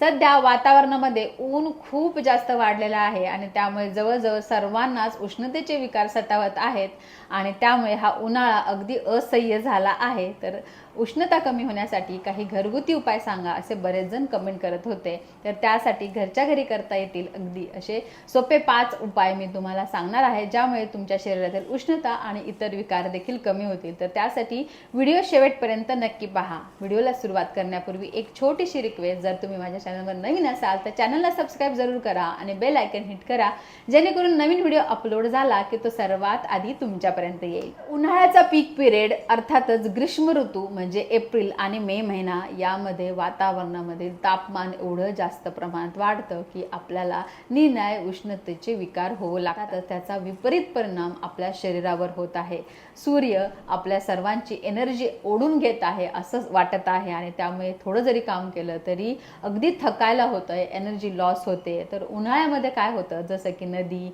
सध्या वातावरणामध्ये ऊन खूप जास्त वाढलेलं आहे आणि त्यामुळे जवळजवळ सर्वांनाच उष्णतेचे विकार सतावत आहेत आणि त्यामुळे हा उन्हाळा अगदी असह्य झाला आहे. तर उष्णता कमी होण्यासाठी काही घरगुती उपाय सांगा असे बरेच जण कमेंट करत होते. तर त्यासाठी घरच्या घरी करता येतील अगदी असे सोपे पाच उपाय मी तुम्हाला सांगणार आहे ज्यामुळे तुमच्या शरीरातील उष्णता आणि इतर विकार देखील कमी होतील. तर त्यासाठी व्हिडिओ शेवटपर्यंत नक्की पहा. व्हिडिओला सुरुवात करण्यापूर्वी एक छोटीशी रिक्वेस्ट जर तुम्ही माझ्या चॅनलवर नवीन असाल तर चॅनलला सबस्क्राईब जरूर करा आणि बेल आयकन हिट करा. जेणेकरून नवीन व्हिडिओ अपलोड झाला की तो सर्वात आधी तुमच्यापर्यंत येईल. उन्हाळ्याचा पीक पिरियड अर्थातच ग्रीष्म ऋतू म्हणजे एप्रिल आणि मे महिना यामध्ये वातावरणामध्ये तापमान एवढं जास्त प्रमाणात वाढतं की आपल्याला निर्णय उष्णतेचे विकार होऊ लागतात. त्याचा विपरीत परिणाम आपल्या शरीरावर होत आहे. सूर्य आपल्या सर्वांची एनर्जी ओढून घेत आहे असं वाटत आहे आणि त्यामुळे थोडं जरी काम केलं तरी अगदी थकायला होतं आहे एनर्जी लॉस होते तर उन्हाळ्यामध्ये काय होतं? जसं की नदी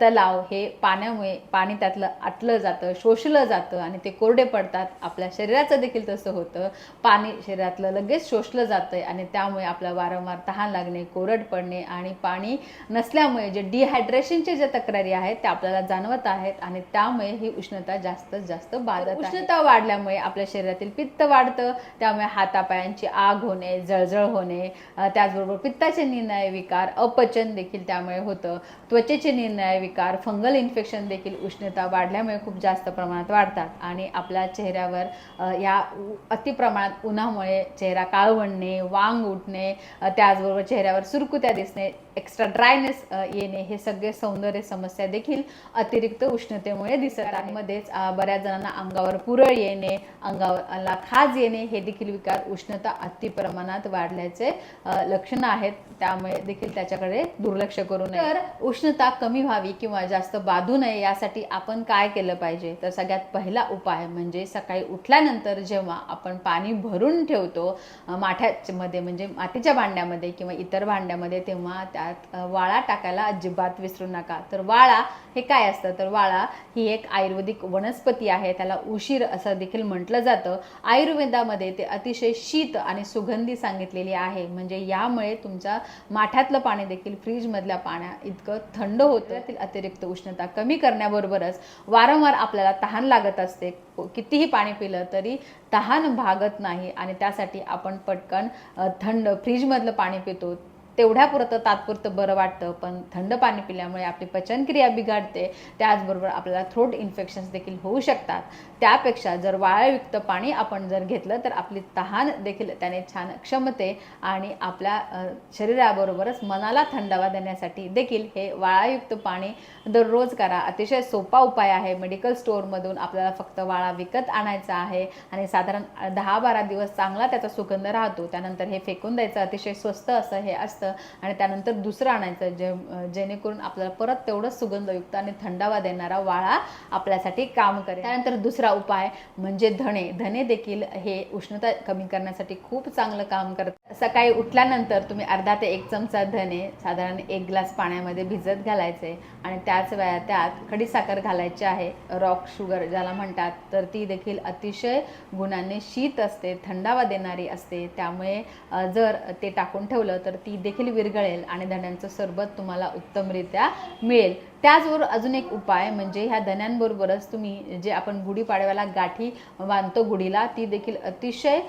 तलाव हे पाण्यामुळे पाणी त्यातलं आटलं जातं शोषलं जातं आणि ते कोरडे पडतात. आपल्या शरीराचं देखील तसं होतं. पाणी शरीरातलं लगेच शोषलं जातं आणि त्यामुळे आपला वारंवार तहान लागणे कोरड पडणे आणि पाणी नसल्यामुळे जे डिहायड्रेशनचे जे तक्रारी आहेत त्या आपल्याला जाणवत आहेत आणि त्यामुळे ही उष्णता जास्तच जास्त बाधत उष्णता वाढल्यामुळे आपल्या शरीरातील पित्त वाढतं. त्यामुळे हातापायांची आग होणे जळजळ होणे त्याचबरोबर पित्ताचे निर्णय विकार अपचन देखील त्यामुळे होतं. त्वचेचे निर्णय विकार फंगल इन्फेक्शन देखील उष्णता वाढल्यामुळे खूप जास्त प्रमाणात वाढतात. आणि आपल्या चेहऱ्यावर या अतिप्रमाणात उन्हामुळे चेहरा काळवणणे वांग उठणे त्याचबरोबर चेहऱ्यावर सुरकुत्या दिसणे एक्स्ट्रा ड्रायनेस येणे हे सगळे सौंदर्य समस्या देखील अतिरिक्त उष्णतेमुळे दिसत आहे. मध्येच बऱ्याच जणांना अंगावर पुरळ येणे अंगावरला खाज येणे हे देखील विकार उष्णता अति प्रमाणात वाढल्याचे लक्षणं आहेत त्यामुळे देखील त्याच्याकडे दुर्लक्ष करू नये. तर उष्णता कमी व्हावी किंवा जास्त बाधू नये यासाठी आपण काय केलं पाहिजे? तर सगळ्यात पहिला उपाय म्हणजे सकाळी उठल्यानंतर जेव्हा आपण पाणी भरून ठेवतो माठ्यामध्ये म्हणजे मातीच्या भांड्यामध्ये किंवा इतर भांड्यामध्ये तेव्हा त्यात वाळा टाकायला अजिबात विसरू नका. तर वाळा हे काय असतं? तर वाळा ही एक आयुर्वेदिक वनस्पती आहे त्याला उशीर असं देखील म्हटलं जातं. आयुर्वेदामध्ये ते अतिशय शीत आणि सुगंधी सांगितलेली आहे. म्हणजे यामुळे तुमच्या माठ्यातलं पाणी देखील फ्रीजमधल्या पाण्या इतकं थंड होतं. त्यातील अतिरिक्त उष्णता कमी करण्याबरोबरच वारंवार आपल्याला तहान लागत असते. कितीही पाणी पिलं तरी तहान भागत नाही आणि त्यासाठी आपण पटकन थंड फ्रीजमधलं पाणी पितो. तेवढ्यापुरतं तात्पुरतं बरं वाटतं पण थंड पाणी पिल्यामुळे आपली पचनक्रिया बिघडते त्याचबरोबर आपल्याला थ्रोट इन्फेक्शन्स देखील होऊ शकतात. त्यापेक्षा जर वाळयुक्त पाणी आपण जर घेतलं तर आपली तहान देखील त्याने छान क्षमते आणि आपल्या शरीराबरोबरच मनाला थंडावा देण्यासाठी देखील हे वाळायुक्त पाणी दररोज करा. अतिशय सोपा उपाय आहे. मेडिकल स्टोअरमधून आपल्याला फक्त वाळा विकत आणायचा आहे आणि साधारण दहा बारा दिवस चांगला त्याचा सुगंध राहतो. त्यानंतर हे फेकून द्यायचं अतिशय स्वस्त असं हे असतं. आणि त्यानंतर दुसरं आणायचं जे जेणेकरून आपल्याला परत तेवढंच सुगंधयुक्त आणि थंडावा देणारा वाळा आपल्यासाठी काम करेल. त्यानंतर दुसरा उपाय म्हणजे धणे. धणे देखील हे उष्णता कमी करण्यासाठी खूप चांगलं काम करतात. सकाळी उठल्यानंतर तुम्ही अर्धा ते एक चमचा धने साधारण एक ग्लास पाण्यामध्ये भिजत घालायचे आणि त्याच वेळा त्यात खडीसाखर घालायची आहे रॉक शुगर ज्याला म्हणतात तर ती देखील अतिशय गुणाने शीत असते थंडावा देणारी असते. त्यामुळे जर ते टाकून ठेवलं तर ती देखील विरघळेल आणि धण्यांचं सरबत तुम्हाला उत्तमरित्या मिळेल. त्याचबरोबर अजून एक उपाय म्हणजे ह्या धन्यांबरोबरच तुम्ही जे आपण गुढीपाडव्याला गाठी बांधतो गुढीला ती देखील अतिशय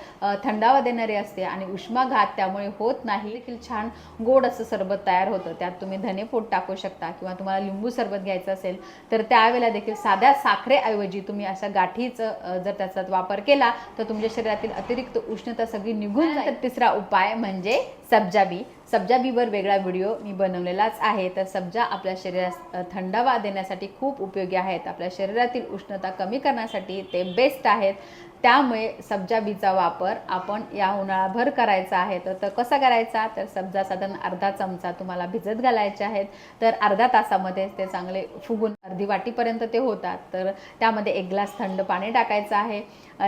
थंडावा देणारी असते आणि उष्माघात त्यामुळे होत नाही. देखील छान गोड असं सरबत तयार होतं. त्यात तुम्ही धने पोट टाकू शकता किंवा तुम्हाला लिंबू सरबत घ्यायचं असेल तर त्यावेळेला देखील साध्या साखरेऐवजी तुम्ही अशा गाठीचं जर त्याचा वापर केला तर तुमच्या शरीरातील अतिरिक्त उष्णता सगळी निघून जाईल तिसरा उपाय म्हणजे सब्जाबी. सब्जा बीवर वेगळा व्हिडिओ मी बनवलेलाच आहे. तर सब्जा आपल्या शरीरास थंडावा देण्यासाठी खूप उपयोगी आहेत. आपल्या शरीरातील उष्णता कमी करण्यासाठी ते बेस्ट आहेत. त्यामुळे सब्जा बीचा वापर आपण या उन्हाळाभर करायचा आहे. तर तर कसा करायचा? तर सब्जा साधारण अर्धा चमचा तुम्हाला भिजत घालायचे आहेत. तर अर्धा तासामध्ये ते चांगले फुगून अर्धी वाटीपर्यंत ते होतात. तर त्यामध्ये एक ग्लास थंड पाणी टाकायचं आहे.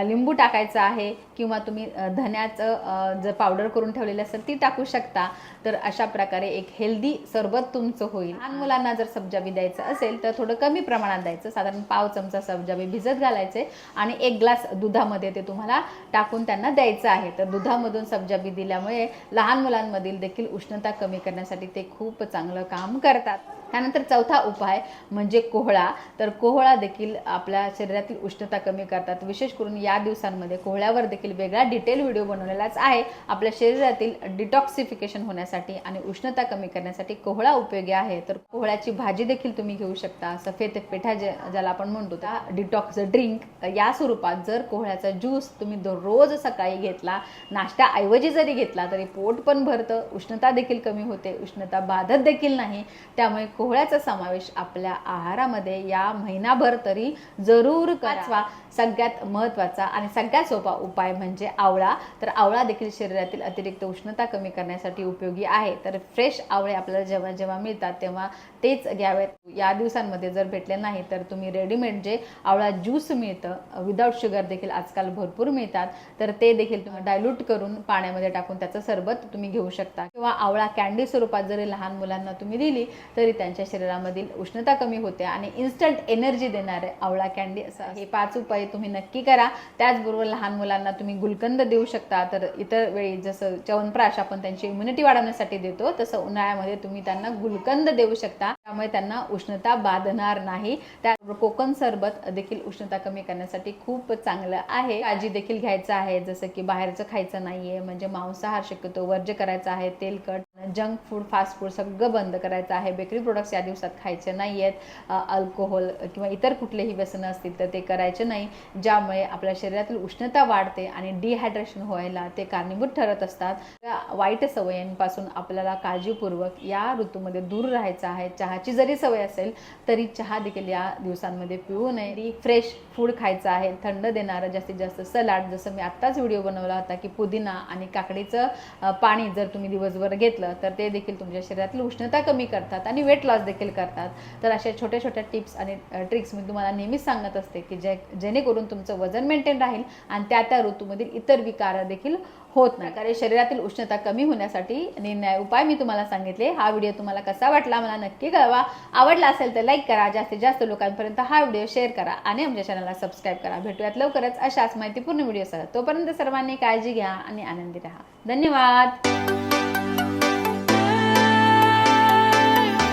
लिंबू टाकायचं आहे. किंवा तुम्ही धन्याचं जर पावडर करून ठेवलेली असेल ती टाकू शकता. तर अशा प्रकारे एक हेल्दी सरबत तुमचं होईल. लहान मुलांना जर सबजाबी द्यायचं असेल तर थोडं कमी प्रमाणात द्यायचं. साधारण पाव चमचा सबजाबी भिजत घालायचे आणि एक ग्लास दुधामध्ये ते तुम्हाला टाकून त्यांना द्यायचं आहे. तर दुधामधून सबजाबी दिल्यामुळे लहान मुलांमधील देखील उष्णता कमी करण्यासाठी ते खूप चांगलं काम करतात. त्यानंतर चौथा उपाय म्हणजे कोहळा. तर कोहळा देखील आपल्या शरीरातील उष्णता कमी करतात. विशेष करून या दिवसांमध्ये कोहळ्यावर देखील वेगळा डिटेल व्हिडिओ बनवलेलाच आहे. आपल्या शरीरातील डिटॉक्सिफिकेशन होण्यासाठी आणि उष्णता कमी करण्यासाठी कोहळा उपयोगी आहे. तर कोहळ्याची भाजी देखील तुम्ही घेऊ शकता. सफेद पिठा जे ज्याला आपण म्हणतो त्या डिटॉक्स ड्रिंक या स्वरूपात जर कोहळ्याचा ज्यूस तुम्ही दररोज सकाळी घेतला नाश्त्याऐवजी जरी घेतला तरी पोट पण भरतं. उष्णता देखील कमी होते. उष्णता बाधत देखील नाही. त्यामुळे कोहळ्याचा समावेश आपल्या आहारामध्ये या महिनाभर तरी जरूर करावा. सगळ्यात महत्त्वाचा आणि सगळ्यात सोपा उपाय म्हणजे आवळा. तर आवळा देखील शरीरातील अतिरिक्त उष्णता कमी करण्यासाठी उपयोगी आहे. तर फ्रेश आवळे आपल्याला जेव्हा जेव्हा मिळतात तेव्हा तेच घ्यावेत. या दिवसांमध्ये जर भेटले नाही तर तुम्ही रेडीमेड जे आवळा ज्यूस मिळतं विदाऊट शुगर देखील आजकाल भरपूर मिळतात तर ते देखील तुम्ही डायल्यूट करून पाण्यामध्ये टाकून त्याचं सरबत तुम्ही घेऊ शकता. किंवा आवळा कॅन्डी स्वरूपात जरी लहान मुलांना तुम्ही दिली तरी त्यांच्या शरीरामधील उष्णता कमी होते आणि इन्स्टंट एनर्जी देणारे आवळा कॅन्डी असं हे पाच उपाय तुम्ही नक्की करा. त्याचबरोबर लहान मुलांना तुम्ही गुलकंद देऊ शकता. तर इतर वेळी जसं च्यवनप्राश आपण त्यांची इम्युनिटी वाढवण्यासाठी देतो तसं उन्हाळ्यामध्ये तुम्ही त्यांना गुलकंद देऊ शकता. त्यामुळे त्यांना उष्णता बाधणार नाही. त्या कोकण सरबत देखील उष्णता कमी करण्यासाठी खूप चांगलं आहे. काळजी देखील घ्यायचं आहे जसं की बाहेरचं खायचं नाहीये म्हणजे मांसाहार शक्यतो वर्ज्य करायचा आहे तेलकट जंक फूड फास्ट फूड सगळं बंद करायचं आहे. बेकरी प्रोडक्ट्स या दिवसात खायचे नाही आहेत अल्कोहोल किंवा इतर कुठलेही व्यसनं असतील तर ते करायचे नाही. ज्यामुळे आपल्या शरीरातील उष्णता वाढते आणि डिहायड्रेशन व्हायला ते कारणीभूत ठरत असतात. त्या वाईट सवयींपासून आपल्याला काळजीपूर्वक या ऋतूमध्ये दूर राहायचं आहे. चहाची जरी सवय असेल तरी चहा देखील या दिवसांमध्ये पिऊ नये. फ्रेश फूड खायचं आहे. थंड देणारं जास्तीत जास्त सलाड. जसं मी आत्ताच व्हिडिओ बनवला होता की पुदिना आणि काकडीचं पाणी जर तुम्ही दिवसभर घेतलं तर ते देखील तुमच्या शरीरातील उष्णता कमी करतात आणि वेट लॉस देखील करतात. तर अशा छोट्या छोट्या टिप्स आणि ट्रिक्स मी तुम्हाला नेहमीच सांगत असते की जे जेणेकरून तुमचं वजन मेंटेन राहील आणि त्या त्या ऋतूमधील इतर विकार देखील होत नाही. कारण शरीरातील उष्णता कमी होण्यासाठी निर्णय उपाय मी तुम्हाला सांगितले. हा व्हिडिओ तुम्हाला कसा वाटला मला नक्की कळवा. आवडला असेल तर लाईक करा. जास्तीत जास्त लोकांपर्यंत हा व्हिडिओ शेअर करा आणि आमच्या चॅनलला सबस्क्राईब करा. भेटूयात लवकरच अशाच माहितीपूर्ण व्हिडिओसह तोपर्यंत सर्वांनी काळजी घ्या आणि आनंदी राहा. धन्यवाद.